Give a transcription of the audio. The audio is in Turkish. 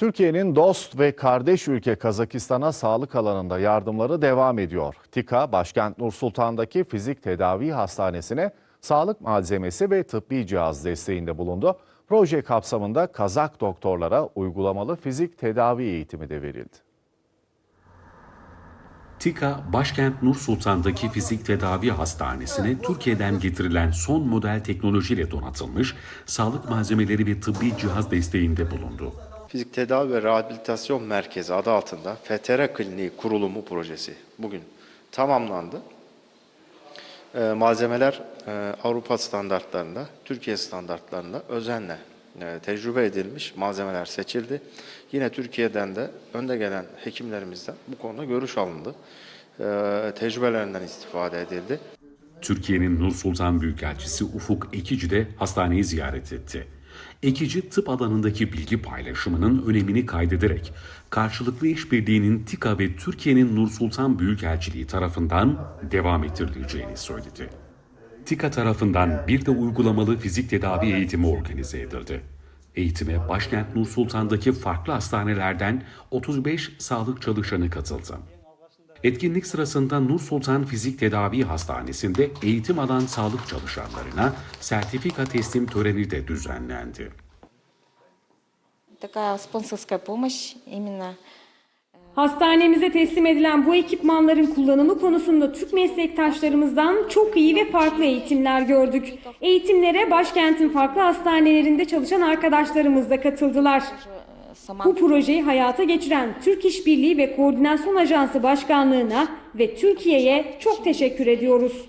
Türkiye'nin dost ve kardeş ülke Kazakistan'a sağlık alanında yardımları devam ediyor. TİKA, başkent Nur Sultan'daki fizik tedavi hastanesine sağlık malzemesi ve tıbbi cihaz desteğinde bulundu. Proje kapsamında Kazak doktorlara uygulamalı fizik tedavi eğitimi de verildi. TİKA, başkent Nur Sultan'daki fizik tedavi hastanesine Türkiye'den getirilen son model teknolojiyle donatılmış sağlık malzemeleri ve tıbbi cihaz desteğinde bulundu. Fizik Tedavi ve Rehabilitasyon Merkezi adı altında FTR Kliniği kurulumu projesi bugün tamamlandı. Ee, malzemeler e, Avrupa standartlarında, Türkiye standartlarında özenle e, tecrübe edilmiş malzemeler seçildi. Yine Türkiye'den de önde gelen hekimlerimizden bu konuda görüş alındı. Ee, tecrübelerinden istifade edildi. Türkiye'nin Nur Sultan Büyükelçisi Ufuk Ekici de hastaneyi ziyaret etti. Ekici tıp alanındaki bilgi paylaşımının önemini kaydederek karşılıklı işbirliğinin TİKA ve Türkiye'nin Nur Sultan Büyükelçiliği tarafından devam ettirileceğini söyledi. TİKA tarafından bir de uygulamalı fizik tedavi eğitimi organize edildi. Eğitime başkent Nur Sultan'daki farklı hastanelerden 35 sağlık çalışanı katıldı. Etkinlik sırasında Nur Sultan Fizik Tedavi Hastanesi'nde eğitim alan sağlık çalışanlarına sertifika teslim töreni de düzenlendi. Hastanemize teslim edilen bu ekipmanların kullanımı konusunda Türk meslektaşlarımızdan çok iyi ve farklı eğitimler gördük. Eğitimlere başkentin farklı hastanelerinde çalışan arkadaşlarımız da katıldılar. Bu projeyi hayata geçiren Türk İşbirliği ve Koordinasyon Ajansı Başkanlığı'na ve Türkiye'ye çok teşekkür ediyoruz.